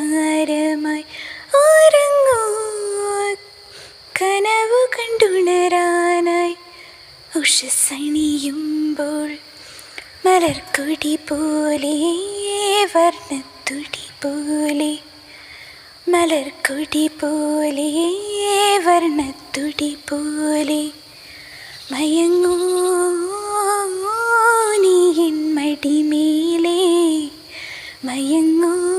പൊൻതാരമായി ഉറങ്ങൂ. കനവ് കണ്ടുണരാനായി ഉഷസണിയുമ്പോൾ മലർക്കൊടി പോലെ വർണത്തുടി പോലെ. മലർക്കൊടി പോലെ വർണത്തുടി പോലെ. മയങ്ങൂ നീ മടിമേലെ. മയങ്ങൂ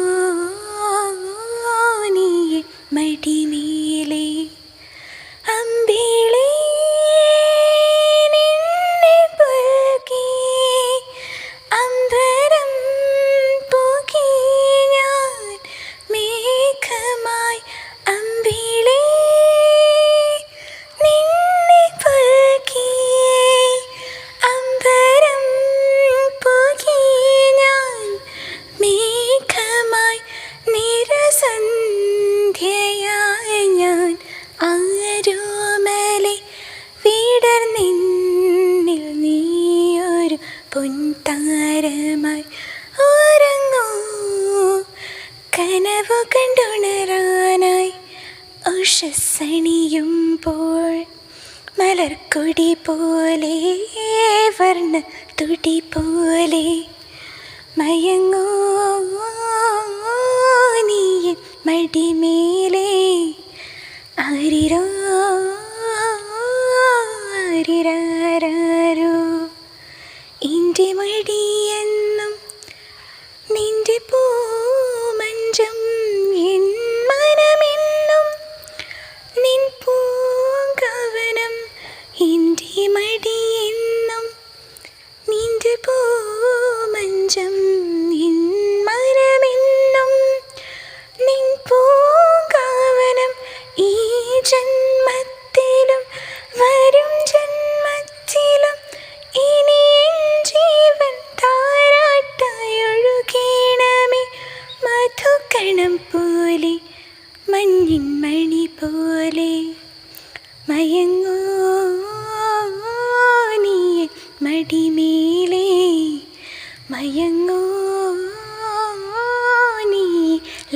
പൊൻതാരമായി ഉറങ്ങൂ. കനവു കണ്ടുണരാനായി ഉഷസണിയുമ്പോൾ മലർക്കൊടി പോലെ വർണ തുടി പോലെ മയങ്ങൂ. നീ മടിമേലേ ആരിരോ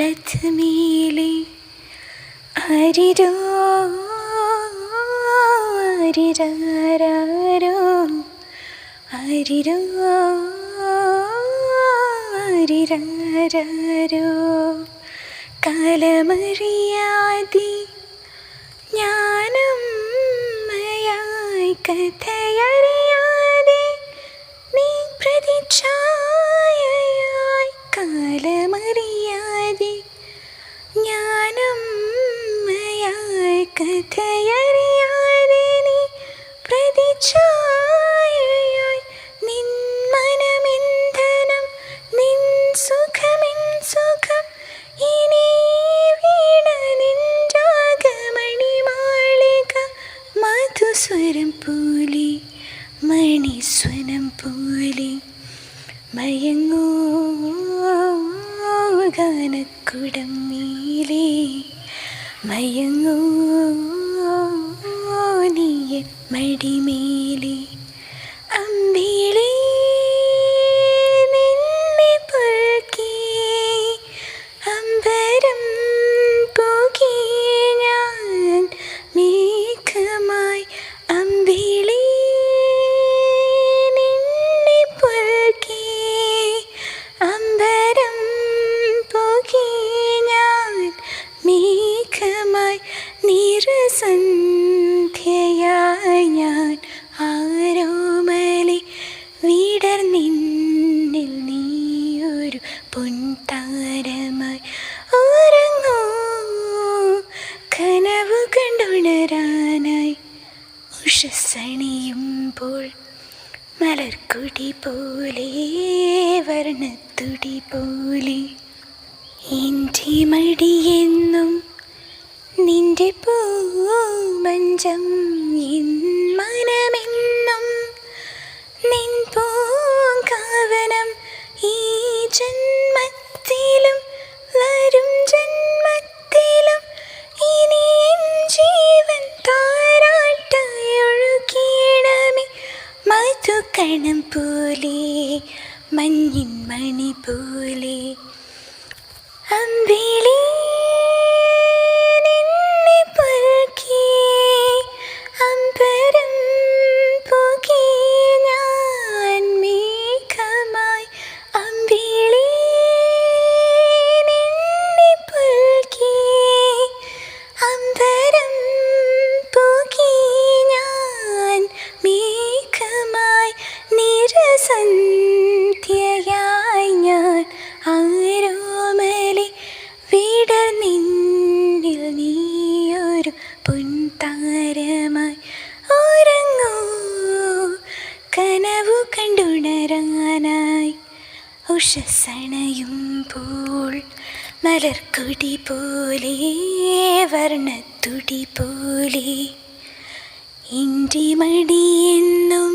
ലഥമേലെ അരിരോ അരിരാരോ അരിരോ അരിരാരോ കാലമറിയാതെ ജ്ഞാനമ്മയായി കഥയറിയാതെ നീ പ്രതിച്ഛായയായി കാലമറിയാതെ കഥയറിയാതെ നീ പ്രതിച്ഛായയായി നിൻ മനമിന്ധനം നിൻ സുഖമിൻ സുഖം ഇനി വീണ നിൻ രാഗമണി മാളിക മധുസ്വരം പോലെ മണിസ്വനം പോലെ മയങ്ങൂ ഗാനക്കുടം മേലേ. മയങ്ങൂ നീയ മടിമേലേ തുടി പോലെ വർണത്തുടി പോലെ എന്റെ മടിയെന്നും നിന്റെ പൂമഞ്ചം എൻ മനമെന്നും നിൻ പൂങ്കാവനം ഈ ജന്മ സണയും പൂൾ മലർക്കുടി പോലെ വർണത്തുടി പോലെ. എന്റെ എന്നും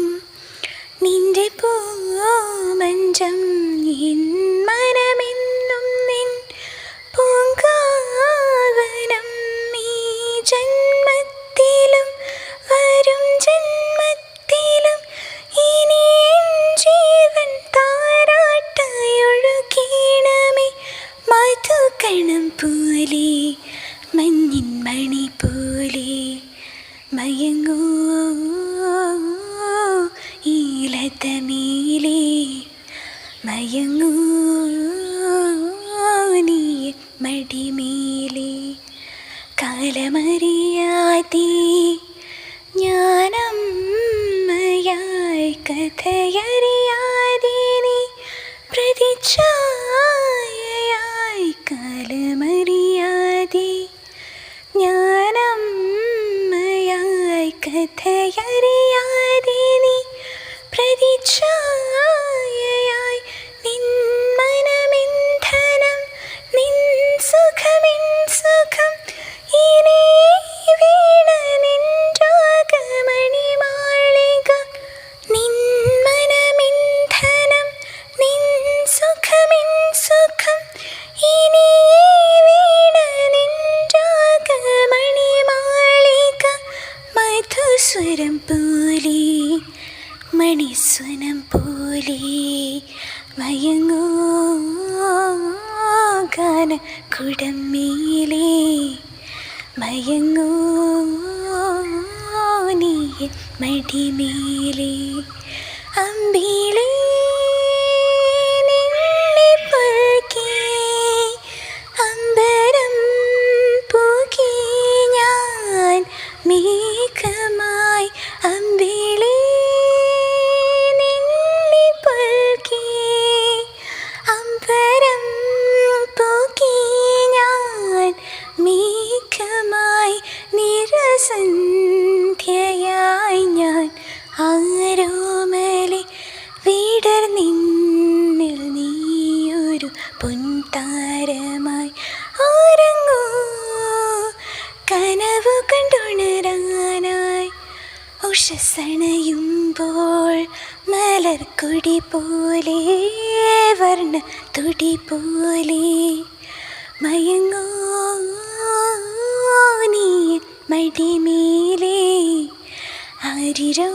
നിന്റെ പൂമഞ്ചം എന്മ മയങ്ങൂ സ്വരം പോലെ മണിസ്വനം പോലെ മയങ്ങോ ഗാന കുടമേലേ മയങ്ങോ നീ മടിമേലേ. അമ്പേ കനവ് കണ്ടുണരാനായി. ഉഷസണയുമ്പോൾ കുടി പോലെ വർണ തുടി പോലെ. മയങ്ങോ നീ മടിമേലേ ആരിരോ